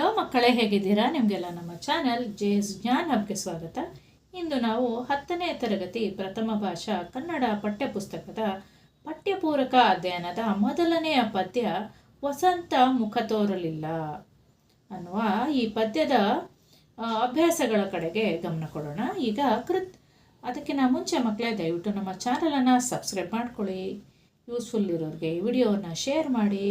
Hello ಮಕ್ಕಳೇ, ಹೇಗಿದ್ದೀರಾ? ನಿಮಗೆಲ್ಲ ನಮ್ಮ ಚಾನಲ್ ಜೆ ಎಸ್ ಜ್ಞಾನ್ ಹಬ್ಗೆ ಸ್ವಾಗತ. ಇಂದು ನಾವು ಹತ್ತನೇ ತರಗತಿ ಪ್ರಥಮ ಭಾಷಾ ಕನ್ನಡ ಪಠ್ಯಪುಸ್ತಕದ ಪಠ್ಯಪೂರಕ ಅಧ್ಯಯನದ ಮೊದಲನೆಯ ಪದ್ಯ ವಸಂತ ಮುಖ ತೋರಲಿಲ್ಲ ಅನ್ನುವ ಈ ಪದ್ಯದ ಅಭ್ಯಾಸಗಳ ಕಡೆಗೆ ಗಮನ ಕೊಡೋಣ. ಈಗ ಕೃತ್ ಅದಕ್ಕಿಂತ ಮುಂಚೆ ಮಕ್ಕಳೇ, ದಯವಿಟ್ಟು ನಮ್ಮ ಚಾನಲನ್ನು ಸಬ್ಸ್ಕ್ರೈಬ್ ಮಾಡ್ಕೊಳ್ಳಿ. ಯೂಸ್ಫುಲ್ ಇರೋರಿಗೆ ಈ ವಿಡಿಯೋವನ್ನು ಶೇರ್ ಮಾಡಿ.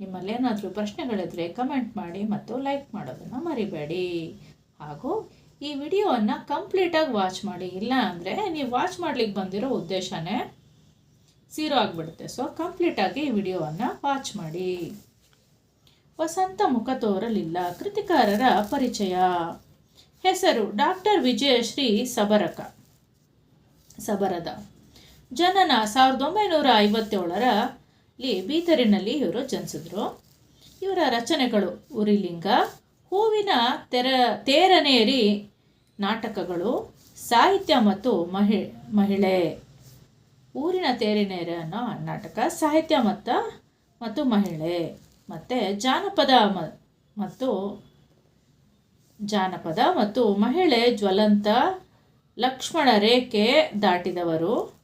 ನಿಮ್ಮಲ್ಲಿ ಏನಾದರೂ ಪ್ರಶ್ನೆಗಳಿದ್ರೆ ಕಮೆಂಟ್ ಮಾಡಿ ಮತ್ತು ಲೈಕ್ ಮಾಡೋದನ್ನು ಮರಿಬೇಡಿ. ಹಾಗೂ ಈ ವಿಡಿಯೋವನ್ನು ಕಂಪ್ಲೀಟಾಗಿ ವಾಚ್ ಮಾಡಿ. ಇಲ್ಲ ಅಂದರೆ ನೀವು ವಾಚ್ ಮಾಡ್ಲಿಕ್ಕೆ ಬಂದಿರೋ ಉದ್ದೇಶನೇ ಸೀರೋ ಆಗಿಬಿಡುತ್ತೆ. ಸೊ ಕಂಪ್ಲೀಟಾಗಿ ಈ ವಿಡಿಯೋವನ್ನು ವಾಚ್ ಮಾಡಿ. ವಸಂತ ಮುಖ ತೋರಲಿಲ್ಲ. ಕೃತಿಕಾರರ ಪರಿಚಯ. ಹೆಸರು ಡಾಕ್ಟರ್ ವಿಜಯಶ್ರೀ ಸಬರಕ. ಸಬರದ. ಜನನ ಸಾವಿರದ ಒಂಬೈನೂರ ಐವತ್ತೇಳರಲ್ಲಿ ಬೀದರಿನಲ್ಲಿ ಇವರು ಜನಿಸಿದ್ರು. ಇವರ ರಚನೆಗಳು ಉರಿಲಿಂಗ, ಹೂವಿನ ತೆರ, ತೇರನೇರಿ ನಾಟಕಗಳು, ಸಾಹಿತ್ಯ ಮತ್ತು ಮಹಿ, ಮಹಿಳೆ. ಊರಿನ ತೇರಿನೇರ ಅನ್ನೋ ನಾಟಕ, ಸಾಹಿತ್ಯ ಮತ್ತು ಮತ್ತು ಮಹಿಳೆ. ಮತ್ತು ಜಾನಪದ ಮತ್ತು ಜಾನಪದ ಮತ್ತು ಮಹಿಳೆ ಜ್ವಲಂತ ಲಕ್ಷ್ಮಣ ರೇಖೆ ದಾಟಿದವರು.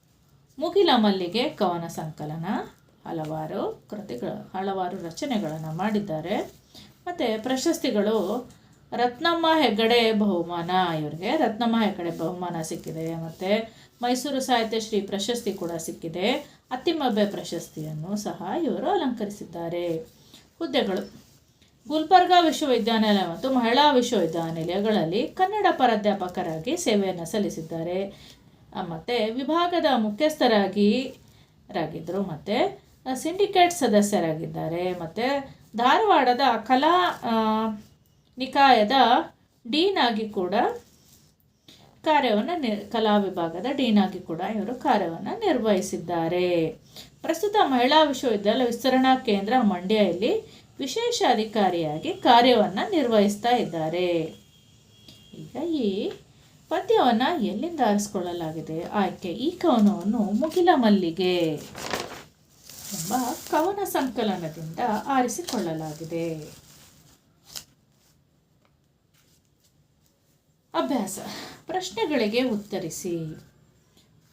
ಮುಗಿಲ ಮಲ್ಲಿಗೆ ಕವನ ಸಂಕಲನ. ಹಲವಾರು ಕೃತಿಗಳು, ಹಲವಾರು ರಚನೆಗಳನ್ನು ಮಾಡಿದ್ದಾರೆ. ಮತ್ತು ಪ್ರಶಸ್ತಿಗಳು ರತ್ನಮ್ಮ ಹೆಗ್ಗಡೆ ಬಹುಮಾನ, ಇವರಿಗೆ ರತ್ನಮ್ಮ ಹೆಗ್ಗಡೆ ಬಹುಮಾನ ಸಿಕ್ಕಿದೆ. ಮತ್ತು ಮೈಸೂರು ಸಾಹಿತ್ಯ ಶ್ರೀ ಪ್ರಶಸ್ತಿ ಕೂಡ ಸಿಕ್ಕಿದೆ. ಅತ್ತಿಮಬ್ಬೆ ಪ್ರಶಸ್ತಿಯನ್ನು ಸಹ ಇವರು ಅಲಂಕರಿಸಿದ್ದಾರೆ. ಹುದ್ದೆಗಳು. ಗುಲ್ಬರ್ಗಾ ವಿಶ್ವವಿದ್ಯಾನಿಲಯ ಮತ್ತು ಮಹಿಳಾ ವಿಶ್ವವಿದ್ಯಾನಿಲಯಗಳಲ್ಲಿ ಕನ್ನಡ ಪ್ರಾಧ್ಯಾಪಕರಾಗಿ ಸೇವೆಯನ್ನು ಸಲ್ಲಿಸಿದ್ದಾರೆ. ಮತ್ತು ವಿಭಾಗದ ಮುಖ್ಯಸ್ಥರಾಗಿ ರಾಗಿದ್ದರು ಮತ್ತು ಸಿಂಡಿಕೇಟ್ ಸದಸ್ಯರಾಗಿದ್ದಾರೆ. ಮತ್ತು ಧಾರವಾಡದ ಕಲಾ ನಿಕಾಯದ ಡೀನ್ ಆಗಿ ಕೂಡ ಕಾರ್ಯವನ್ನು ನಿ, ಕಲಾ ವಿಭಾಗದ ಡೀನ್ ಆಗಿ ಕೂಡ ಇವರು ಕಾರ್ಯವನ್ನು ನಿರ್ವಹಿಸಿದ್ದಾರೆ. ಪ್ರಸ್ತುತ ಮಹಿಳಾ ವಿಶ್ವವಿದ್ಯಾಲಯ ವಿಸ್ತರಣಾ ಕೇಂದ್ರ ಮಂಡ್ಯದಲ್ಲಿ ವಿಶೇಷ ಅಧಿಕಾರಿಯಾಗಿ ಕಾರ್ಯವನ್ನು ನಿರ್ವಹಿಸ್ತಾ ಇದ್ದಾರೆ. ಈಗ ಈ ಪದ್ಯವನ್ನು ಎಲ್ಲಿಂದ ಆರಿಸ್ಕೊಳ್ಳಲಾಗಿದೆ? ಆಯ್ಕೆ ಈ ಕವನವನ್ನು ಮುಗಿಲ ಮಲ್ಲಿಗೆ. ಎಂಬ ಕವನ ಸಂಕಲನದಿಂದ ಆರಿಸಿಕೊಳ್ಳಲಾಗಿದೆ. ಅಭ್ಯಾಸ. ಪ್ರಶ್ನೆಗಳಿಗೆ ಉತ್ತರಿಸಿ.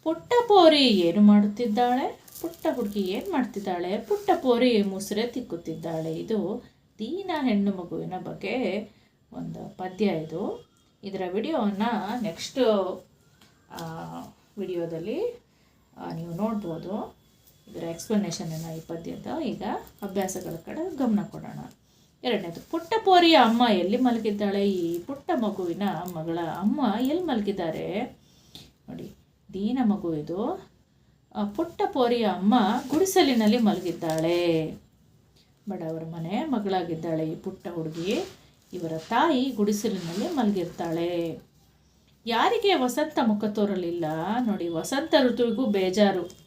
ಪುಟ್ಟ ಪೋರಿ ಏನು ಮಾಡುತ್ತಿದ್ದಾಳೆ? ಪುಟ್ಟ ಹುಡುಗಿ ಏನು ಮಾಡ್ತಿದ್ದಾಳೆ? ಪುಟ್ಟ ಪೋರಿ ಮುಸುರೆ ತಿಕ್ಕುತ್ತಿದ್ದಾಳೆ. ಇದು ದೀನ ಹೆಣ್ಣು ಮಗುವಿನ ಬಗ್ಗೆ ಒಂದು ಪದ್ಯ ಇದು. ಇದರ ವಿಡಿಯೋವನ್ನು ನೆಕ್ಸ್ಟ್ ವಿಡಿಯೋದಲ್ಲಿ ನೀವು ನೋಡ್ಬೋದು. ಇದರ ಎಕ್ಸ್ಪ್ಲನೇಷನನ್ನು ಈ ಪದ್ಯದ? ಈಗ ಅಭ್ಯಾಸಗಳ ಕಡೆ ಗಮನ ಕೊಡೋಣ. ಎರಡನೇದು, ಪುಟ್ಟ ಪೋರಿಯ ಅಮ್ಮ ಎಲ್ಲಿ ಮಲಗಿದ್ದಾಳೆ? ಈ ಪುಟ್ಟ ಮಗುವಿನ ಮಗಳ ಅಮ್ಮ ಎಲ್ಲಿ ಮಲಗಿದ್ದಾರೆ? ನೋಡಿ, ದೀನ ಮಗು ಇದು. ಪುಟ್ಟ ಪೋರಿಯ ಅಮ್ಮ ಗುಡಿಸಲಿನಲ್ಲಿ ಮಲಗಿದ್ದಾಳೆ. ಬಡವರ ಮನೆ, ಮಗಳಾಗಿದ್ದಾಳೆ ಈ ಪುಟ್ಟ ಹುಡುಗಿ. ಇವರ ತಾಯಿ ಗುಡಿಸಲಿನಲ್ಲಿ ಮಲಗಿರ್ತಾಳೆ. ಯಾರಿಗೆ ವಸಂತ ಮುಖ ತೋರಲಿಲ್ಲ? ನೋಡಿ, ವಸಂತ ಋತುವಿಗೂ ಬೇಜಾರು.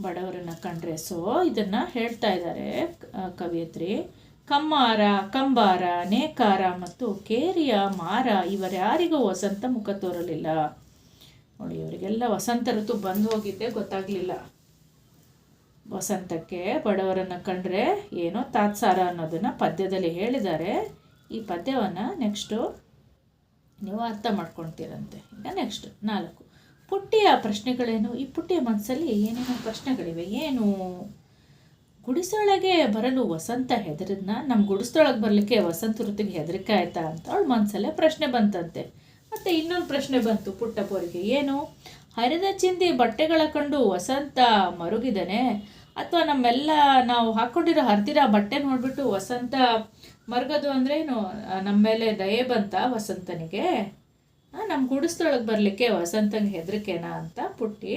ಬಡವರನ್ನ ಕಂಡ್ರೆ. ಸೊ ಇದನ್ನು ಹೇಳ್ತಾ ಇದ್ದಾರೆ ಕವಿಯತ್ರಿ. ಕಮ್ಮಾರ, ಕಂಬಾರ, ನೇಕಾರ ಮತ್ತು ಕೇರಿಯ ಮಾರ, ಇವರ್ಯಾರಿಗೂ ವಸಂತ ಮುಖ ತೋರಲಿಲ್ಲ. ನೋಡಿ, ಇವರಿಗೆಲ್ಲ ವಸಂತ ಋತು ಬಂದು ಹೋಗಿದ್ದೆ ಗೊತ್ತಾಗಲಿಲ್ಲ. ವಸಂತಕ್ಕೆ ಬಡವರನ್ನು ಕಂಡ್ರೆ ಏನೋ ತಾತ್ಸಾರ ಅನ್ನೋದನ್ನು ಪದ್ಯದಲ್ಲಿ ಹೇಳಿದ್ದಾರೆ. ಈ ಪದ್ಯವನ್ನು ನೆಕ್ಸ್ಟು ನೀವು ಅರ್ಥ ಮಾಡ್ಕೊಳ್ತೀರಂತೆ ಈಗ ನೆಕ್ಸ್ಟ್ ನಾಲ್ಕು. ಪುಟ್ಟಿಯ ಪ್ರಶ್ನೆಗಳೇನು? ಈ ಪುಟ್ಟಿಯ ಮನಸ್ಸಲ್ಲಿ ಏನೇನೋ ಪ್ರಶ್ನೆಗಳಿವೆ? ಏನು? ಗುಡಿಸೊಳಗೆ ಬರಲು ವಸಂತ ಹೆದರಿದ್ನ? ನಮ್ಮ ಗುಡಿಸೊಳಗೆ ಬರಲಿಕ್ಕೆ ವಸಂತ ಋತುಗೆ ಹೆದರಿಕೆ ಆಯ್ತಾ ಅಂತ ಅವಳು ಮನಸ್ಸಲ್ಲೇ ಪ್ರಶ್ನೆ ಬಂತಂತೆ. ಮತ್ತು ಇನ್ನೊಂದು ಪ್ರಶ್ನೆ ಬಂತು ಪುಟ್ಟ ಪೋರಿಗೆ. ಏನು? ಹರಿದ ಚಿಂದಿ ಬಟ್ಟೆಗಳ ಕಂಡು ವಸಂತ ಮರುಗಿದನೆ? ಅಥವಾ ನಮ್ಮೆಲ್ಲ ನಾವು ಹಾಕ್ಕೊಂಡಿರೋ ಹರಿದಿರ ಬಟ್ಟೆ ನೋಡಿಬಿಟ್ಟು ವಸಂತ ಮರುಗದು ಅಂದ್ರೇನು ನಮ್ಮ ಮೇಲೆ ದಯೆ ಬಂತ ವಸಂತನಿಗೆ? ನಮ್ಮ ಗುಡಿಸ್ದೊಳಗೆ ಬರಲಿಕ್ಕೆ ವಸಂತಂಗೆ ಹೆದರಿಕೆನಾ ಅಂತ ಪುಟ್ಟಿ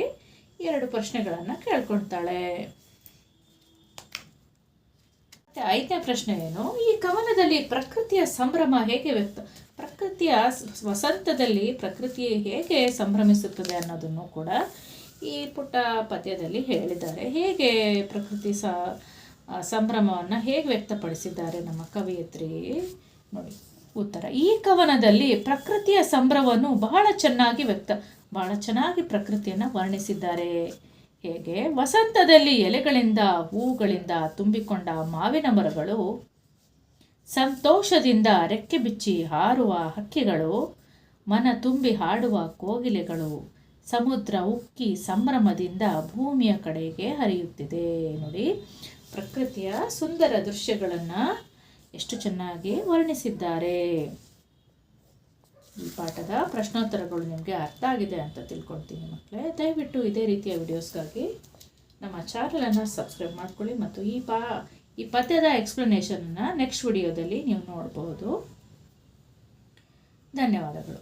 ಎರಡು ಪ್ರಶ್ನೆಗಳನ್ನು ಕೇಳ್ಕೊಳ್ತಾಳೆ. ಮತ್ತು ಐದನೇ ಪ್ರಶ್ನೆ ಏನು? ಈ ಕವನದಲ್ಲಿ ಪ್ರಕೃತಿಯ ಸಂಭ್ರಮ ಹೇಗೆ ವ್ಯಕ್ತ, ಪ್ರಕೃತಿಯ ವಸಂತದಲ್ಲಿ ಪ್ರಕೃತಿ ಹೇಗೆ ಸಂಭ್ರಮಿಸುತ್ತದೆ ಅನ್ನೋದನ್ನು ಕೂಡ ಈ ಪುಟ್ಟ ಪದ್ಯದಲ್ಲಿ ಹೇಳಿದ್ದಾರೆ. ಹೇಗೆ ಪ್ರಕೃತಿ ಸಂಭ್ರಮವನ್ನು ಹೇಗೆ ವ್ಯಕ್ತಪಡಿಸಿದ್ದಾರೆ ನಮ್ಮ ಕವಿಯತ್ರಿ? ನೋಡಿ. ಉತ್ತರ. ಈ ಕವನದಲ್ಲಿ ಪ್ರಕೃತಿಯ ಸಂಭ್ರಮವನ್ನು ಬಹಳ ಚೆನ್ನಾಗಿ ವ್ಯಕ್ತ, ಬಹಳ ಚೆನ್ನಾಗಿ ಪ್ರಕೃತಿಯನ್ನು ವರ್ಣಿಸಿದ್ದಾರೆ. ಹೇಗೆ? ವಸಂತದಲ್ಲಿ ಎಲೆಗಳಿಂದ, ಹೂಗಳಿಂದ ತುಂಬಿಕೊಂಡ ಮಾವಿನ ಮರಗಳು, ಸಂತೋಷದಿಂದ ರೆಕ್ಕೆ ಬಿಚ್ಚಿ ಹಾರುವ ಹಕ್ಕಿಗಳು, ಮನ ತುಂಬಿ ಹಾಡುವ ಕೋಗಿಲೆಗಳು, ಸಮುದ್ರ ಉಕ್ಕಿ ಸಂಭ್ರಮದಿಂದ ಭೂಮಿಯ ಕಡೆಗೆ ಹರಿಯುತ್ತಿದೆ. ನೋಡಿ, ಪ್ರಕೃತಿಯ ಸುಂದರ ದೃಶ್ಯಗಳನ್ನು ಎಷ್ಟು ಚೆನ್ನಾಗಿ ವರ್ಣಿಸಿದ್ದಾರೆ. ಈ ಪಾಠದ ಪ್ರಶ್ನೋತ್ತರಗಳು ನಿಮಗೆ ಅರ್ಥ ಆಗಿದೆ ಅಂತ ತಿಳ್ಕೊಳ್ತೀನಿ ಮಕ್ಕಳೇ. ದಯವಿಟ್ಟು ಇದೇ ರೀತಿಯ ವಿಡಿಯೋಸ್ಗಾಗಿ ನಮ್ಮ ಚಾನಲನ್ನು ಸಬ್ಸ್ಕ್ರೈಬ್ ಮಾಡ್ಕೊಳ್ಳಿ ಮತ್ತು ಈ ಪಾ, ಈ ಪದ್ಯದ ಎಕ್ಸ್ಪ್ಲನೇಷನನ್ನು ನೆಕ್ಸ್ಟ್ ವಿಡಿಯೋದಲ್ಲಿ ನೀವು ನೋಡಬಹುದು ಧನ್ಯವಾದಗಳು.